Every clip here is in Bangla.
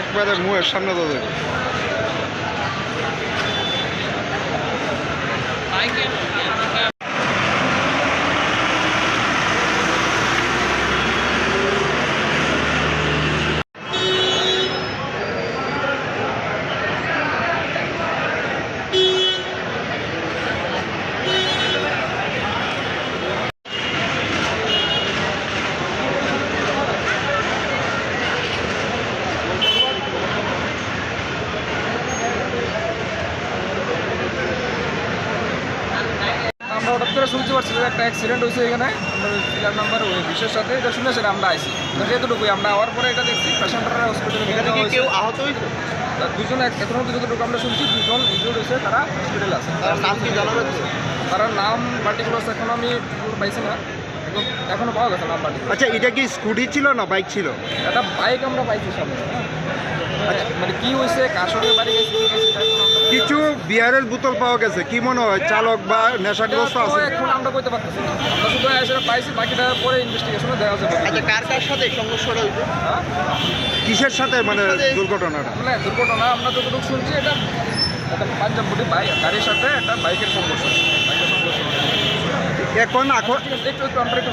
একবারে মুয়ের সামনে তো হঠাৎ করে শুনতে পারছি যে একটা অ্যাক্সিডেন্ট হয়েছে এখানে। ফিলার নাম্বার ওই বিশের সাথে এটা শুনে সেটা আমরা আইছি। তো যেহেতুটুকুই আমরা আওয়ার পরে এটা দেখছি পেশেন্টরা হসপিটালে নিয়ে যাওয়া হয়েছে। আহত হয়েছে? দুজন এখনও যতটুকু আমরা শুনছি দুজন ইনজুর্ড হয়েছে তারা হসপিটালে আছে। তার নাম কি জানা যাচ্ছে? তার নাম পার্টিকুলার এখন আমি পাইছি না। এখন এখনও পাওয়া গেছে নাম পার্টিকুলার আচ্ছা এটা কি স্কুটি ছিল না বাইক ছিল? একটা বাইক আমরা পাইছি সামনে। মানে কি হয়েছে কার সঙ্গে বাড়ি গেছে কিছু বিয়ারের বোতল পাওয়া গেছে। কি মনে হয় চালক বা নেশাগ্রস্ত আছে? এখন আমরা কইতে পারতেছি না। আমরা শুধু পাইছি বাকিটা পরে ইনভেস্টিগেশনে দেওয়া যাবে আচ্ছা কার কার সাথে সংঘর্ষটা হ্যাঁ? কিসের সাথে মানে দুর্ঘটনাটা? মানে দুর্ঘটনা আমরা যতটুকু শুনছি এটা একটা পাঞ্জাব বুটি বাইক গাড়ির সাথে একটা বাইকের সংঘর্ষ বাইকের সংঘর্ষ এখন এখন একটু একটু আমরা একটু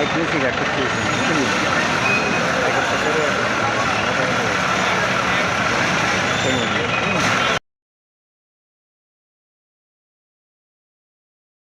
একটু সাইড রাস্তা রাস্তা বাইক নিয়ে সিগারেট